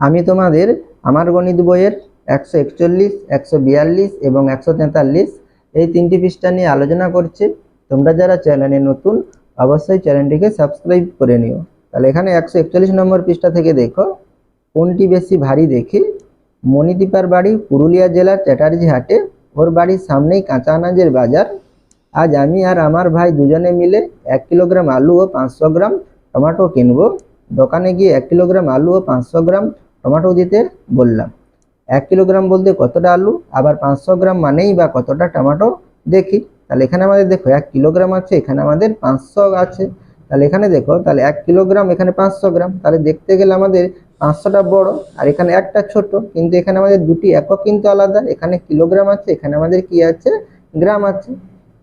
আমি তোমাদের আমার গণিত বইয়ের একশো একচল্লিশ, একশো বিয়াল্লিশ এবং একশো তেতাল্লিশ এই তিনটি পৃষ্ঠা নিয়ে আলোচনা করছি। তোমরা যারা চ্যানেলে নতুন, অবশ্যই চ্যানেলটিকে সাবস্ক্রাইব করে নিও। তাহলে এখানে একশো একচল্লিশ নম্বর পৃষ্ঠা থেকে দেখো, কোনটি বেশি ভারী দেখি? মণিদীপার বাড়ি পুরুলিয়া জেলার চ্যাটার্জি হাটে, ওর বাড়ির সামনেই কাঁচা আনাজের বাজার। আজ আমি আর আমার ভাই দুজনে মিলে এক কিলোগ্রাম আলু ও পাঁচশো গ্রাম টমেটো কিনবো। দোকানে গিয়ে এক কিলোগ্রাম আলু ও পাঁচশো গ্রাম টমেটো দিতে বললাম। এক কিলোগ্রাম বলতে কতটা আলু? আবার পাঁচশো গ্রাম মানেই বা কতটা টমেটো? দেখি। তাহলে এখানে আমাদের দেখো, এক কিলোগ্রাম আছে, এখানে আমাদের পাঁচশো আছে। তাহলে এখানে দেখো, তাহলে এক কিলোগ্রাম, এখানে পাঁচশো গ্রাম। তাহলে দেখতে গেলে আমাদের পাঁচশোটা বড় আর এখানে একটা ছোট। কিন্তু এখানে আমাদের দুটি একক কিন্তু আলাদা। এখানে কিলোগ্রাম আছে, এখানে আমাদের কি আছে? গ্রাম আছে।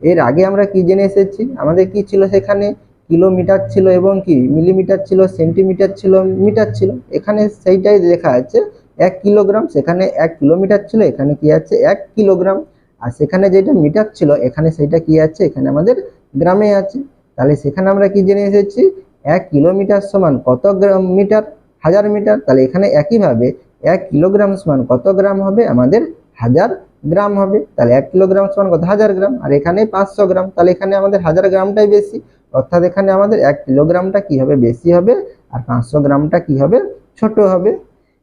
এর আগে আমরা কি জেনে এসেছি? আমাদের কি ছিল সেখানে? কিলোমিটার ছিল এবং কি মিলিমিটার ছিল, সেন্টিমিটার ছিল, মিটার ছিল। এখানে সেইটাই লেখা আছে, এক কিলোগ্রাম, সেখানে এক কিলোমিটার ছিল, এখানে কি আছে, এক কিলোগ্রাম। আর সেখানে যেটা মিটার ছিল, এখানে সেইটা কি আছে, এখানে আমাদের গ্রামে আছে। তাহলে সেখানে আমরা কি জেনে এসেছি, এক কিলোমিটার সমান কত গ্রাম মিটার? হাজার মিটার। তাহলে এখানে একইভাবে এক কিলোগ্রাম সমান কত গ্রাম হবে? আমাদের হাজার গ্রাম হবে। তাহলে এক কিলোগ্রাম সমান কত? হাজার গ্রাম। আর এখানে পাঁচশো গ্রাম। তাহলে এখানে আমাদের হাজার গ্রামটাই বেশি। অর্থাৎ এখানে আমাদের এক কিলোগ্রামটা কি হবে বেশি হবে আর পাঁচশো গ্রামটা কি হবে ছোট হবে?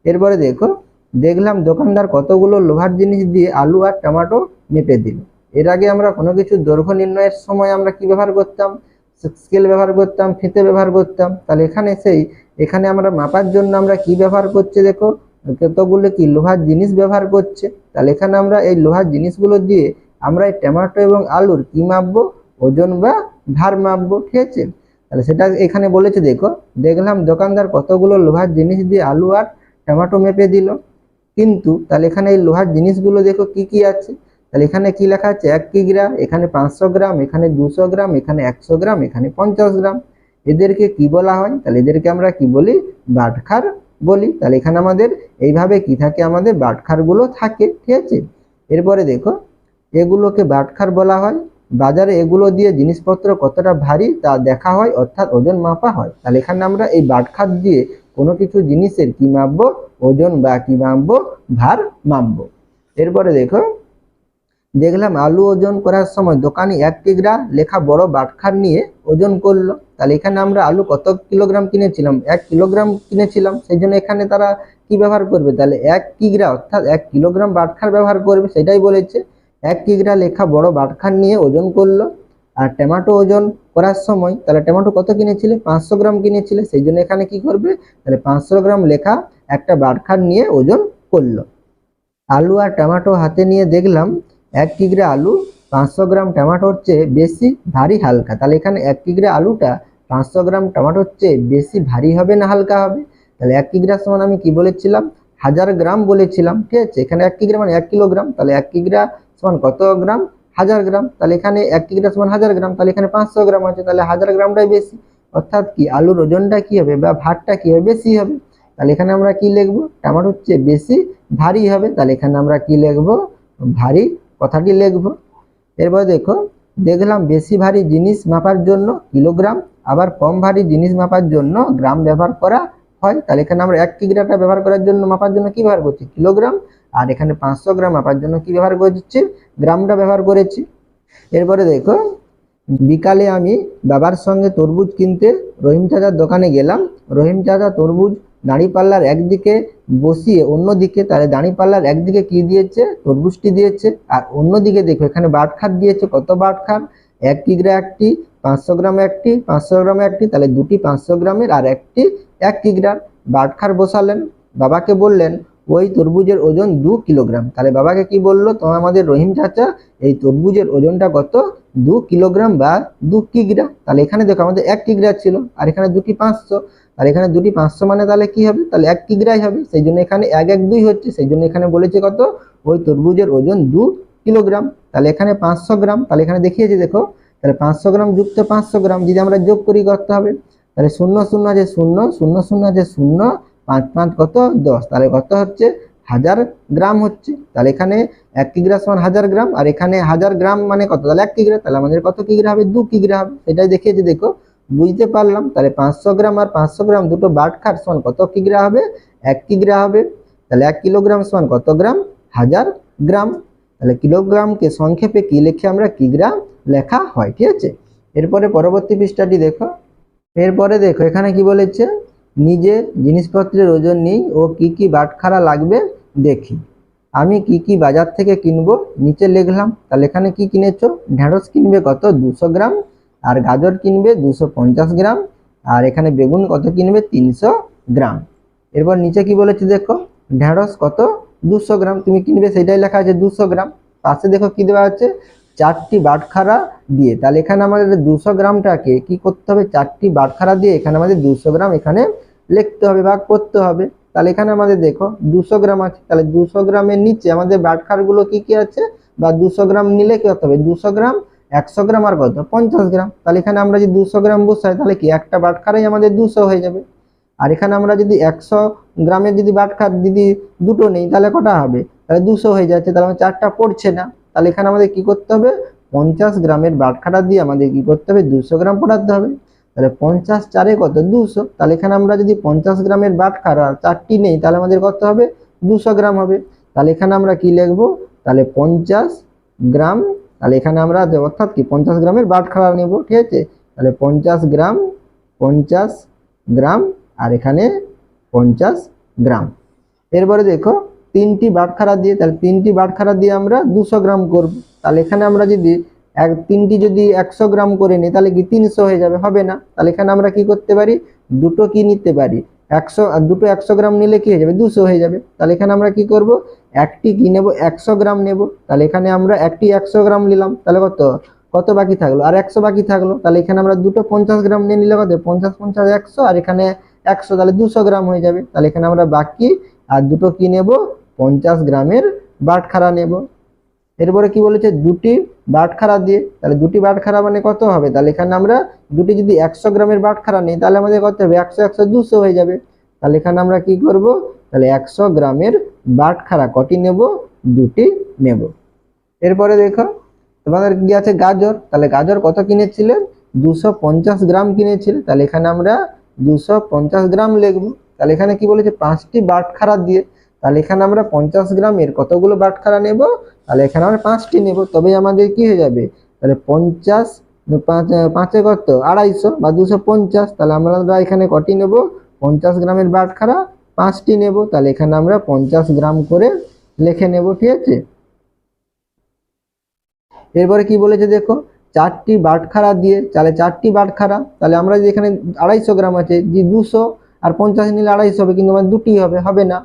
এরপরে দেখো, দেখলাম দোকানদার কতগুলো লোহার জিনিস দিয়ে আলু আর টমেটো মেপে দিল। এর আগে আমরা কোনো কিছু দৈর্ঘ্য নির্ণয়ের সময় আমরা কি ব্যবহার করতাম? স্কেল ব্যবহার করতাম, ফিতে ব্যবহার করতাম। তাহলে এখানে সেই, এখানে আমরা মাপার জন্য আমরা কি ব্যবহার করছি দেখো? কতগুলো কি লোহার জিনিস ব্যবহার করছে? তাহলে এখানে আমরা এই লোহার জিনিসগুলো দিয়ে আমরা এই টমেটো এবং আলুর কি মাপবো? ওজন বা ভার মাপবো ঠিক আছে তাহলে সেটা এখানে বলেছে, দেখো, দেখলাম দোকানদার কতগুলো লোহার জিনিস দিয়ে আলু আর টমেটো মেপে দিল। কিন্তু তাহলে এখানে এই লোহার জিনিসগুলো দেখো কি কি আছে? তাহলে এখানে কি লেখা আছে? এক কিগ্রা এখানে পাঁচশো গ্রাম, এখানে দুশো গ্রাম, এখানে একশো গ্রাম, এখানে পঞ্চাশ গ্রাম। এদেরকে কি বলা হয়? তাহলে এদেরকে আমরা কি বলি? বাটখার বলি। তাহলে এখানে আমাদের এইভাবে কি থাকে? আমাদের বাটখারগুলো থাকে, ঠিক আছে? এরপরে দেখো, এগুলোকে বাটখার বলা হয়। বাজারে এগুলো দিয়ে জিনিসপত্র কতটা ভারী তা দেখা হয়, অর্থাৎ ওজন মাপা হয়। তাহলে এখানে আমরা এই বাটখার দিয়ে কোনো কিছু জিনিসের কি মাপবো? ওজন বা কি মাপবো? ভার মাপবো। এরপরে দেখো, দেখলাম আলু ওজন করার সময় দোকানে এক কিগ্রা লেখা বড় বাটখার নিয়ে ওজন করল। তাহলে এখানে আমরা আলু কত কিলোগ্রাম কিনেছিলাম? এক কিলোগ্রাম কিনেছিলাম। সেই জন্য এখানে তারা কি ব্যবহার করবে? তাহলে এক কিগ্রা অর্থাৎ এক কিলোগ্রাম বাটখার ব্যবহার করবে, সেটাই বলেছে। এক কিগ্রা লেখা বড় বাটখান নিয়ে ওজন করল, আর টমেটো ওজন করার সময়, তাহলে টমেটো কত কিনেছিলে? পাঁচশো গ্রাম কিনেছিলে, সেই জন্য এখানে কি করবে? তাহলে পাঁচশো গ্রাম লেখা একটা বাটখান নিয়ে ওজন করল। আলু আর টমেটো হাতে নিয়ে দেখলাম, এক কিগ্রা আলু পাঁচশো গ্রাম টমেটোর চেয়ে বেশি ভারী হালকা। তাহলে এখানে এক কিগ্রা আলুটা পাঁচশো গ্রাম টমেটোর চেয়ে বেশি ভারী হবে না হালকা হবে? তাহলে এক কিগ্রা সমান আমি কি বলেছিলাম? হাজার গ্রাম বলেছিলাম, ঠিক আছে? এখানে এক কিগ্রা মানে এক কিলোগ্রাম, তাহলে এক কিগ্রা সমান কত গ্রাম? হাজার গ্রাম। তাহলে এখানে এক কিগ্রা সমান হাজার গ্রাম। তাহলে এখানে পাঁচশো গ্রাম আছে। তাহলে হাজার গ্রামটাই বেশি। অর্থাৎ কি? আলুর ওজনটা কি হবে বা ভারটা কি হবে? বেশি হবে। তাহলে এখানে আমরা কি লিখব? টমেটোর হচ্ছে বেশি, ভারী হবে। তাহলে এখানে আমরা কি লিখব? ভারী কথাটি লিখব। এরপর দেখো, দেখলাম বেশি ভারী জিনিস মাপার জন্য কিলোগ্রাম, আবার কম ভারী জিনিস মাপার জন্য গ্রাম ব্যবহার করা হয়, তাহলে এখানে আমরা এক কিগ্রাটা ব্যবহার করার জন্য মাপার জন্য কি ব্যবহার করছি? কিলোগ্রাম। আর এখানে পাঁচশো গ্রাম মাপার জন্য কি ব্যবহার করছি? গ্রামটা ব্যবহার করেছি। এরপরে দেখো, বিকালে আমি বাবার সঙ্গে তরমুজ কিনতে রহিম চাচার দোকানে গেলাম। রহিম চাচা তরমুজ দাঁড়িপাল্লার একদিকে বসিয়ে অন্যদিকে, তাহলে দাঁড়িপাল্লার একদিকে কি দিয়েছে? তরমুজটি দিয়েছে। আর অন্যদিকে দেখো, এখানে বাটখার দিয়েছে। কত বাটখার এক কিগ্রা একটি, পাঁচশো গ্রাম একটি, পাঁচশো গ্রাম একটি, তাহলে দুটি পাঁচশো গ্রামের আর একটি এক কিগ্রার বাটখার বসালেন, বাবাকে বললেন, ওই তরমুজের ওজন দু কিলোগ্রাম। তাহলে বাবাকে কি বলল? তো আমাদের রহিম চাচা, এই তরমুজের ওজনটা কত? দু কিলোগ্রাম বা দু কিগ্রা তাহলে এখানে দেখো আমাদের এক কিগ্রা ছিল, আর এখানে দুটি পাঁচশো। আর এখানে দুটি পাঁচশো মানে তাহলে কি হবে? তাহলে এক কিগ্রাই হবে। সেই জন্য এখানে এক এক দুই হচ্ছে। সেই জন্য এখানে বলেছে কত? ওই তরমুজের ওজন দু কিলোগ্রাম। তাহলে এখানে পাঁচশো গ্রাম। তাহলে এখানে দেখিয়েছে, দেখো। তাহলে পাঁচশো গ্রাম যুক্ত পাঁচশো গ্রাম। যদি আমরা যোগ করি করতে হবে? তাহলে শূন্য শূন্য আছে শূন্য শূন্য শূন্য আছে শূন্য, পাঁচ পাঁচ কত? দশ। তাহলে কত হচ্ছে? হাজার গ্রাম হচ্ছে। তাহলে এখানে এক কিগ্রা সমান হাজার গ্রাম, আর এখানে হাজার গ্রাম মানে কত? তাহলে এক কিগ্রা। তাহলে আমাদের কত কিগ্রা হবে? দু কিগ্রা হবে। সেটাই দেখিয়েছে, দেখো। বুঝতে পারলাম। তাহলে পাঁচশো গ্রাম আর পাঁচশো গ্রাম দুটো বাটখার সমান কত কিগ্রা হবে? এক কিগ্রা হবে। তাহলে এক কিলোগ্রাম সমান কত গ্রাম? হাজার গ্রাম। তাহলে কিলোগ্রামকে সংক্ষেপে কি লিখে আমরা কিগ্রা লেখা হয়, ঠিক আছে? এরপরে পরবর্তী পৃষ্ঠাটি দেখো। এরপরে দেখো, এখানে কি বলেছে? নিজে জিনিসপত্রের ওজন নিই ও কি কি বাটখারা লাগবে দেখি। আমি কি কি বাজার থেকে কিনব? নিচে লিখলাম। তাহলে এখানে কি কিনেছো? ঢেঁড়স কিনবে কত? দুশো গ্রাম। আর গাজর কিনবে দুশো গ্রাম। আর এখানে বেগুন কত কিনবে? তিনশো গ্রাম। এরপর নিচে কি বলেছে দেখো? ঢেঁড়স কত? দুশো গ্রাম। তুমি কিনবে, সেটাই লেখা আছে দুশো গ্রাম। পাশে দেখো কি দেওয়া আছে? চারটি বাটখারা দিয়ে। তাহলে এখানে আমাদের দুশো গ্রামটাকে কি করতে হবে? চারটি বাটখারা দিয়ে এখানে আমাদের দুশো গ্রাম এখানে লিখতে হবে বা করতে হবে। তাহলে এখানে আমাদের দেখো, দুশো গ্রাম আছে। তাহলে দুশো গ্রামের নিচে আমাদের বাটখারগুলো কি কি আছে? বা দুশো গ্রাম নিলে কি হবে? দুশো গ্রাম, একশো গ্রাম আর কত? পঞ্চাশ গ্রাম। তাহলে এখানে আমরা যদি দুশো গ্রাম বসাই, তাহলে কি? একটা বাটখারাই আমাদের দুশো হয়ে যাবে। আর এখানে আমরা যদি একশো গ্রামের যদি বাটখার, যদি দুটো নেই, তাহলে কটা হবে? তাহলে দুশো হয়ে যাচ্ছে। তাহলে আমার চারটা পড়ছে না। তাহলে এখানে আমাদের কি করতে হবে? পঞ্চাশ গ্রামের বাটখাটা দিয়ে আমাদের কি করতে হবে? দুশো গ্রাম পড়াতে হবে। তাহলে পঞ্চাশ চারে কত? দুশো। তাহলে এখানে আমরা যদি পঞ্চাশ গ্রামের বাটখারা চারটি নেই, তাহলে আমাদের কত হবে? দুশো গ্রাম হবে। তাহলে এখানে আমরা কি লিখব? তাহলে পঞ্চাশ গ্রাম, তাহলে এখানে আমরা অর্থাৎ কি? পঞ্চাশ গ্রামের বাটখারা নেব, ঠিক আছে? তাহলে পঞ্চাশ গ্রাম পঞ্চাশ গ্রাম, আর এখানে পঞ্চাশ গ্রাম। এরপরে দেখো তিনটি বাটখারা দিয়ে, তাহলে তিনটি বাটখারা দিয়ে আমরা দুশো গ্রাম করব। তাহলে এখানে আমরা যদি এক, তিনটি যদি একশো গ্রাম করে নিই, তাহলে কি তিনশো হয়ে যাবে? হবে না। তাহলে এখানে আমরা কি করতে পারি? দুটো কি নিতে পারি? একশো দুটো একশো গ্রাম নিলে কি হয়ে যাবে? দুশো হয়ে যাবে। তাহলে এখানে আমরা কি করব? একটি কি নেব? একশো গ্রাম নেব। তাহলে এখানে আমরা একটি একশো গ্রাম নিলাম। তাহলে কত? কত বাকি থাকল? আর একশো বাকি থাকল। তাহলে এখানে আমরা দুটো পঞ্চাশ গ্রাম নিয়ে নিলে কত? পঞ্চাশ পঞ্চাশ, একশো। আর এখানে একশো, তাহলে দুশো গ্রাম হয়ে যাবে। তাহলে এখানে আমরা বাকি আর দুটো কি নেব? পঞ্চাশ গ্রামের বাটখারা নেব। এরপরে কি বলেছে? দুটি বাটখারা দিয়ে, তাহলে দুটি বাটখারা মানে কত হবে? তাহলে এখানে আমরা দুটি যদি একশো গ্রামের বাটখারা নেই, তাহলে আমাদের কত হবে? একশো একশো, দুশো হয়ে যাবে। তাহলে এখানে আমরা কি করব? তাহলে একশো গ্রামের বাটখারা কটি নেব? দুটি নেব। এরপরে দেখো, তোমাদের কি আছে? গাজর। তাহলে গাজর কত কিনেছিলেন? দুশো পঞ্চাশ গ্রাম কিনেছিল তাহলে এখানে আমরা দুশো পঞ্চাশ গ্রাম লিখব। তাহলে এখানে কি বলেছে? পাঁচটি বাটখারা দিয়ে। তাহলে এখানে আমরা পঞ্চাশ গ্রামের কতগুলো বাটখারা নেব? তাহলে এখানে আমরা পাঁচটি নেব। তবে আমাদের কি হয়ে যাবে? তাহলে পঞ্চাশ পাঁচ কত? আড়াইশো বা দুশো পঞ্চাশ। তাহলে আমরা এখানে কটি নেব? পঞ্চাশ গ্রামের বাটখারা, পাঁচটি নেব। তাহলে এখানে আমরা পঞ্চাশ গ্রাম করে লিখে নেব, ঠিক আছে? এরপরে কি বলেছে দেখো? চারটি বাটখারা দিয়ে, তাহলে চারটি বাটখারা, তাহলে আমরা যে এখানে আড়াইশো গ্রাম আছে, যে দুশো আর পঞ্চাশ নিলে আড়াইশো হবে, কিন্তু আমার দুটি হবে হবে না।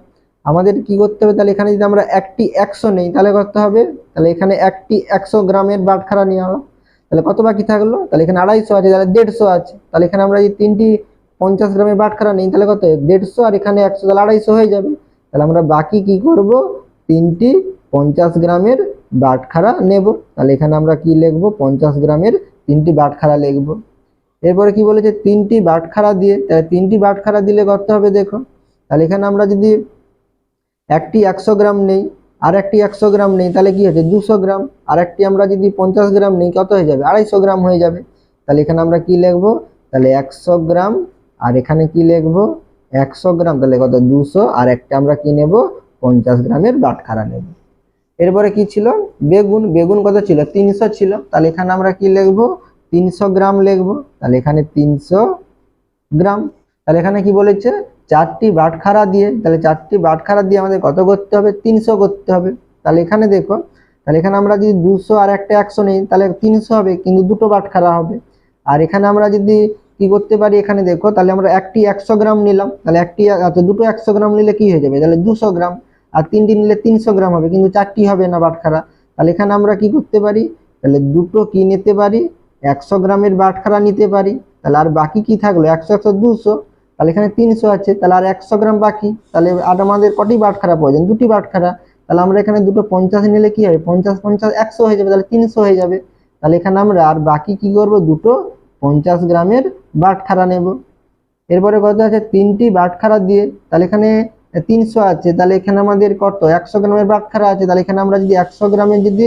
আমাদের কি করতে হবে? তাহলে এখানে যদি আমরা একটি একশো নেই, তাহলে করতে হবে, তাহলে এখানে একটি একশো গ্রামের বাটখারা নিয়ে হলো তাহলে কত বাকি থাকল? তাহলে এখানে আড়াইশো আছে, তাহলে দেড়শো আছে। তাহলে এখানে আমরা যদি তিনটি পঞ্চাশ গ্রামের বাটখারা নেই, তাহলে কত? দেড়শো, আর এখানে একশো, তাহলে আড়াইশো হয়ে যাবে। তাহলে আমরা বাকি কি করব? তিনটি পঞ্চাশ গ্রামের বাটখারা নেব। তাহলে এখানে আমরা কি লিখব? পঞ্চাশ গ্রামের তিনটি বাটখারা লিখব। এরপরে কি বলেছে? তিনটি বাটখারা দিয়ে, তাহলে তিনটি বাটখারা দিলে করতে হবে, দেখো। তাহলে এখানে আমরা যদি একটি একশো গ্রাম নেই, আর একটি একশো গ্রাম নেই, তাহলে কি হচ্ছে দুশো গ্রাম, আর একটি আমরা যদি পঞ্চাশ গ্রাম নেই, কত হয়ে যাবে? আড়াইশো গ্রাম হয়ে যাবে। তাহলে এখানে আমরা কি লিখব? তাহলে একশো গ্রাম, আর এখানে কি লিখব? একশো গ্রাম, তাহলে কত? দুশো, আর একটা আমরা কি নেব? পঞ্চাশ গ্রামের বাটখারা নেব। এরপরে কি ছিল? বেগুন বেগুন কত ছিল? তিনশো ছিল। তাহলে এখানে আমরা কি লিখব? তিনশো গ্রাম লিখব। তাহলে এখানে তিনশো গ্রাম। তাহলে এখানে কি বলেছে? চারটি বাটখারা দিয়ে, তাহলে চারটি বাটখারা দিয়ে আমাদের কত করতে হবে? তিনশো করতে হবে। তাহলে এখানে দেখো, তাহলে এখানে আমরা যদি দুশো আর একটা একশো নেই, তাহলে তিনশো হবে, কিন্তু দুটো বাটখারা হবে। আর এখানে আমরা যদি কি করতে পারি? এখানে দেখো, তাহলে আমরা একটি একশো গ্রাম নিলাম। তাহলে একটি আচ্ছা দুটো একশো গ্রাম নিলে কি হয়ে যাবে? তাহলে দুশো গ্রাম। আর তিনটি নিলে তিনশো গ্রাম হবে, কিন্তু চারটি হবে না বাটখারা। তাহলে এখানে আমরা কি করতে পারি? তাহলে দুটো কি নিতে পারি? একশো গ্রামের বাটখারা নিতে পারি। তাহলে আর বাকি কি থাকল? একশো একশো, দুশো। তাহলে এখানে তিনশো আছে, তাহলে আর একশো গ্রাম বাকি। তাহলে আর আমাদের কটি বাটখারা প্রয়োজন? দুটি বাটখারা তাহলে আমরা এখানে দুটো পঞ্চাশ নিলে কি হবে? পঞ্চাশ পঞ্চাশ, একশো হয়ে যাবে, তাহলে তিনশো হয়ে যাবে। তাহলে এখানে আমরা আর বাকি কি করব? দুটো পঞ্চাশ গ্রামের বাটখারা নেব। এরপরে কত আছে? তিনটি বাটখারা দিয়ে, তাহলে এখানে তিনশো আছে, তাহলে এখানে আমাদের কত? একশো গ্রামের বাটখারা আছে, তাহলে এখানে আমরা যদি একশো গ্রামের যদি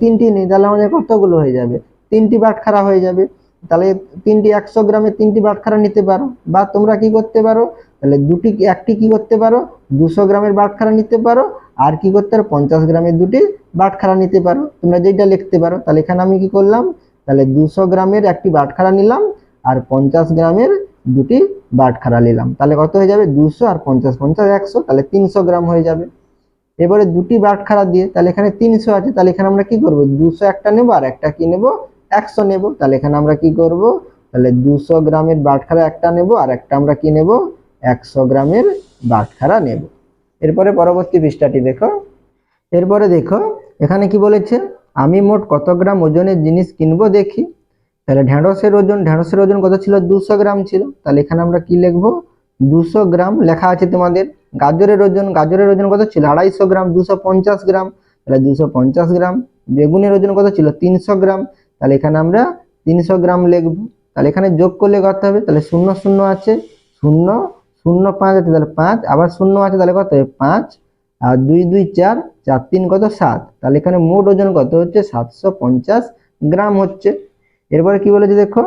তিনটি নিই, তাহলে আমাদের কতগুলো হয়ে যাবে? তিনটি বাটখারা হয়ে যাবে। তাহলে তিনটি একশো গ্রামের তিনটি বাটখারা নিতে পারো। বা তোমরা কি করতে পারো? তাহলে দুটি একটি কি করতে পারো? দুশো গ্রামের বাটখারা নিতে পারো। আর কি করতে পারো? পঞ্চাশ গ্রামের দুটি বাটখারা নিতে পারো। তোমরা যেটা লিখতে পারো, তাহলে এখানে আমি কি করলাম? তাহলে দুশো গ্রামের একটি বাটখারা নিলাম আর পঞ্চাশ গ্রামের দুটি বাটখারা নিলাম। তাহলে কত হয়ে যাবে? দুশো আর পঞ্চাশ পঞ্চাশ একশো, তাহলে তিনশো গ্রাম হয়ে যাবে। এবারে দুটি বাটখারা দিয়ে, তাহলে এখানে তিনশো আছে। তাহলে এখানে আমরা কি করব? দুশো একটা নেব আর একটা কি নেব? একশো নেব, তাহলে এখানে আমরা কি করব? তাহলে দুশো গ্রামের বাটখারা একটা নেব, আর একটা আমরা কি নেব? একশো গ্রামের বাটখারা নেব। এরপরে পরবর্তী পৃষ্ঠাটি দেখো। এরপরে দেখো, এখানে কি বলেছে? আমি মোট কত গ্রাম ওজনের জিনিস কিনবো দেখি। তাহলে ঢেঁড়সের ওজন ঢেঁড়সের ওজন কত ছিল? দুশো গ্রাম ছিল। তাহলে এখানে আমরা কি লিখব? দুশো গ্রাম লেখা আছে তোমাদের। গাজরের ওজন গাজরের ওজন কত ছিল? আড়াইশো গ্রাম, দুশো পঞ্চাশ গ্রাম। তাহলে দুশো পঞ্চাশ গ্রাম। বেগুনের ওজন কত ছিল? তিনশো গ্রাম। তাহলে এখানে আমরা তিনশো গ্রাম লিখব। তাহলে এখানে যোগ করলে কত হবে? তাহলে শূন্য শূন্য আছে। শূন্য শূন্য পাঁচ আছে, তাহলে পাঁচ। আবার শূন্য আছে, তাহলে কত হবে? পাঁচ। আর দুই দুই, চার চার, তিন, কত? সাত। তাহলে এখানে মোট ওজন কত হচ্ছে? সাতশো পঞ্চাশ গ্রাম হচ্ছে। এরপরে কি বলেছে দেখো?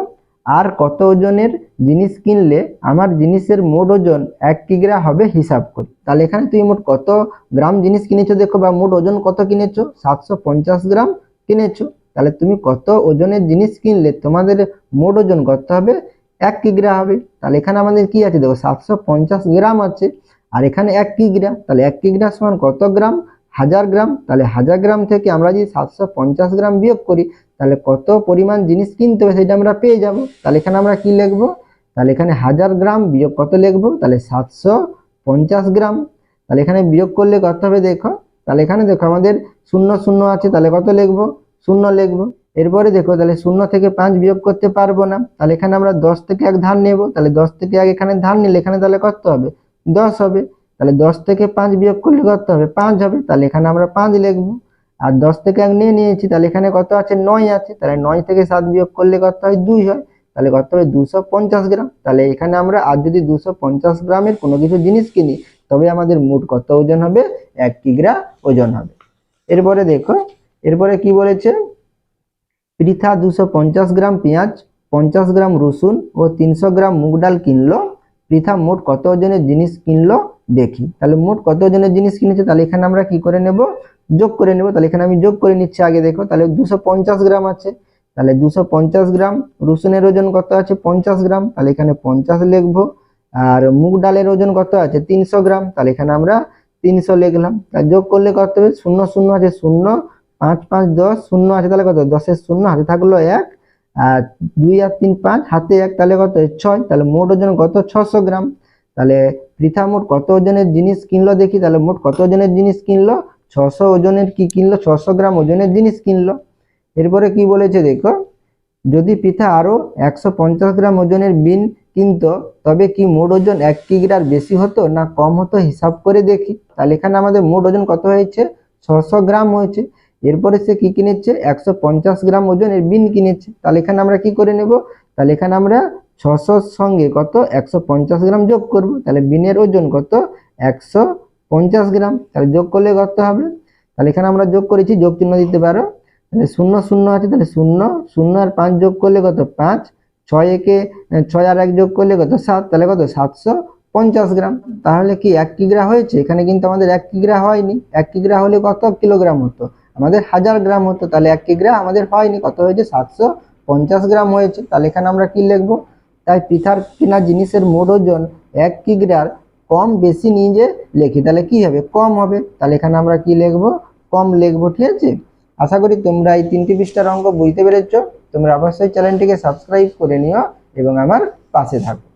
আর কত ওজনের জিনিস কিনলে আমার জিনিসের মোট ওজন এক কিগ্রা হবে হিসাব করি। তাহলে এখানে তুমি মোট কত গ্রাম জিনিস কিনেছো দেখো বা মোট ওজন কত কিনেছো? সাতশো পঞ্চাশ গ্রাম কিনেছো। তাহলে তুমি কত ওজনের জিনিস কিনলে তোমাদের মোট ওজন কত হবে? এক কিগ্রা হবে? তাহলে এখানে আমাদের কি আছে? দেখো সাতশো পঞ্চাশ গ্রাম আছে। আর এখানে এক কিগ্রা তাহলে এক কিগ্রা সমান কত গ্রাম? হাজার গ্রাম। তাহলে হাজার গ্রাম থেকে আমরা যদি সাতশো পঞ্চাশ গ্রাম বিয়োগ করি, তাহলে কত পরিমাণ জিনিস কিনতে হবে সেটা আমরা পেয়ে যাব। তাহলে এখানে আমরা কি লিখব? তাহলে এখানে হাজার গ্রাম বিয়োগ কত লিখব? তাহলে সাতশো পঞ্চাশ গ্রাম। তাহলে এখানে বিয়োগ করলে কত হবে দেখো? তাহলে এখানে দেখো আমাদের শূন্য শূন্য আছে। তাহলে কত লিখব? শূন্য লিখব। এরপরে দেখো, তাহলে শূন্য থেকে পাঁচ বিয়োগ করতে পারব না। তাহলে এখানে আমরা দশ থেকে এক ধান নেব। তাহলে দশ থেকে এক এখানে ধান নিলে এখানে তাহলে কত হবে? দশ হবে। তাহলে দশ থেকে পাঁচ বিয়োগ করলে কত হবে? পাঁচ হবে। তাহলে এখানে আমরা পাঁচ লিখব। আর দশ থেকে এক নিয়ে নিয়েছি, তাহলে এখানে কত আছে? নয় আছে। তাহলে নয় থেকে সাত বিয়োগ করলে কত হয়? দুই হয়। তাহলে কত হবে? দুশো পঞ্চাশ গ্রাম। তাহলে এখানে আমরা আর যদি দুশো পঞ্চাশ গ্রামের কোনো কিছু জিনিস কিনি, তবে আমাদের মোট কত ওজন হবে? এক কিগ্রা ওজন হবে। এরপরে দেখো এরপরে কি বলেছে? পৃথা দুশো গ্রাম পেঁয়াজ, পঞ্চাশ গ্রাম রসুন ও তিনশো গ্রাম মুগ ডাল কিনলো। পৃথা মোট কত ওজনের জিনিস কিনলো? দেখি। তাহলে মোট কত ওজনের জিনিস কিনেছে? তাহলে এখানে আমরা কি করে নেব? যোগ করে নেব। তাহলে এখানে আমি যোগ করে নিচ্ছি আগে দেখো। তাহলে দুশো গ্রাম আছে। তাহলে দুশো গ্রাম রসুনের ওজন কত আছে? পঞ্চাশ গ্রাম। তাহলে এখানে পঞ্চাশ লিখব। আর মুগ ডালের ওজন কত আছে? তিনশো গ্রাম। তাহলে এখানে আমরা তিনশো লিখলাম। যোগ করলে কত হবে? শূন্য শূন্য আছে। শূন্য পাঁচ পাঁচ দশ শূন্য আছে তাহলে কত? দশের শূন্য, হাতে থাকল এক, আর দুই আর তিন পাঁচ, হাতে এক তাহলে কত? ছয়, তাহলে মোট ওজন কত? ছশো গ্রাম। তাহলে পৃথা মোট কত ওজনের জিনিস কিনলো দেখি, তাহলে মোট কত ওজনের জিনিস কিনলো? ছশো ওজনের কি কিনলো? ছশো গ্রাম ওজনের জিনিস কিনলো। এরপরে কি বলেছে দেখো, যদি পৃথা আরও একশো পঞ্চাশ গ্রাম ওজনের বিন কিনতো, তবে কি মোট ওজন এক কিগ্রার বেশি হতো না কম হতো? হিসাব করে দেখি। তাহলে এখানে আমাদের মোট ওজন কত হয়েছে? ছশো গ্রাম হয়েছে। এরপরে সে কি কিনেছে? একশো পঞ্চাশ গ্রাম ওজনের বিন কিনেছে। তাহলে এখানে আমরা কি করে নেব? তাহলে এখানে আমরা ছশোর সঙ্গে কত? একশো পঞ্চাশ গ্রাম যোগ করব। তাহলে বিনের ওজন কত? একশো পঞ্চাশ গ্রাম। তাহলে যোগ করলে কত হবে? তাহলে এখানে আমরা যোগ করেছি, যোগ চিহ্ন দিতে পারো। তাহলে শূন্য শূন্য আছে, তাহলে শূন্য শূন্য আর পাঁচ যোগ করলে কত? পাঁচ। ছয় একে ছয় আর এক যোগ করলে কত? সাত। তাহলে কত? সাতশো পঞ্চাশ গ্রাম। তাহলে কি এক কিগ্রা হয়েছে? এখানে কিন্তু আমাদের এক কিগ্রা হয়নি। এক কিগ্রা হলে কত? কিলোগ্রাম হতো। আমাদের হাজার গ্রাম হতো, তাহলে এক কিগ্রা আমাদের হয়নি, কত হয়েছে? সাতশো পঞ্চাশ গ্রাম হয়েছে, তাহলে এখানে আমরা কি লিখব? তাই পিঠার কিনা জিনিসের মোট ওজন এক কিগ্রার কম বেশি নিয়ে যে লেখি, তাহলে কি হবে? কম হবে, তাহলে এখানে আমরা কি লিখব? কম লিখব, ঠিক আছে? আশা করি তোমরা এই তিনটি পৃষ্ঠার অঙ্ক বুঝতে পেরেছ, তোমরা অবশ্যই চ্যানেলটিকে সাবস্ক্রাইব করে নিও এবং আমার পাশে থাকো।